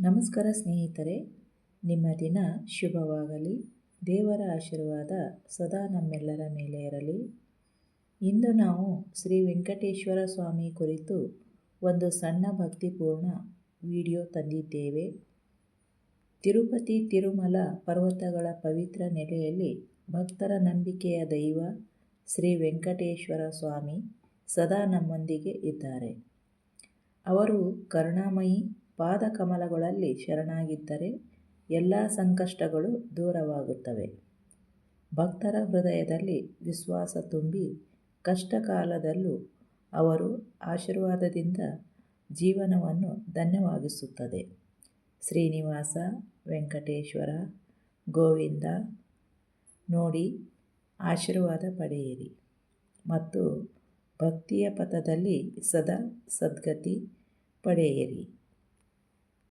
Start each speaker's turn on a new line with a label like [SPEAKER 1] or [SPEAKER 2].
[SPEAKER 1] ನಮಸ್ಕಾರ ಸ್ನೇಹಿತರೆ, ನಿಮ್ಮ ದಿನ ಶುಭವಾಗಲಿ. ದೇವರ ಆಶೀರ್ವಾದ ಸದಾ ನಮ್ಮೆಲ್ಲರ ಮೇಲೆ ಇರಲಿ. ಇಂದು ನಾವು ಶ್ರೀ ವೆಂಕಟೇಶ್ವರ ಸ್ವಾಮಿ ಕುರಿತು ಒಂದು ಸಣ್ಣ ಭಕ್ತಿಪೂರ್ಣ ವಿಡಿಯೋ ತಂದಿದ್ದೇವೆ. ತಿರುಪತಿ ತಿರುಮಲ ಪರ್ವತಗಳ ಪವಿತ್ರ ನೆಲೆಯಲ್ಲಿ ಭಕ್ತರ ನಂಬಿಕೆಯ ದೈವ ಶ್ರೀ ವೆಂಕಟೇಶ್ವರ ಸ್ವಾಮಿ ಸದಾ ನಮ್ಮೊಂದಿಗೆ ಇದ್ದಾರೆ. ಅವರು ಕರುಣಾಮಯಿ ಪಾದಕಮಲಗಳಲ್ಲಿ ಶರಣಾಗಿದ್ದರೆ ಎಲ್ಲ ಸಂಕಷ್ಟಗಳು ದೂರವಾಗುತ್ತವೆ. ಭಕ್ತರ ಹೃದಯದಲ್ಲಿ ವಿಶ್ವಾಸ ತುಂಬಿ ಕಷ್ಟ ಕಾಲದಲ್ಲೂ ಅವರು ಆಶೀರ್ವಾದದಿಂದ ಜೀವನವನ್ನು ಧನ್ಯವಾಗಿಸುತ್ತದೆ. ಶ್ರೀನಿವಾಸ ವೆಂಕಟೇಶ್ವರ ಗೋವಿಂದ ನೋಡಿ ಆಶೀರ್ವಾದ ಪಡೆಯಿರಿ. ಮತ್ತು ಭಕ್ತಿಯ ಪಥದಲ್ಲಿ ಸದಾ ಸದ್ಗತಿ ಪಡೆಯಿರಿ.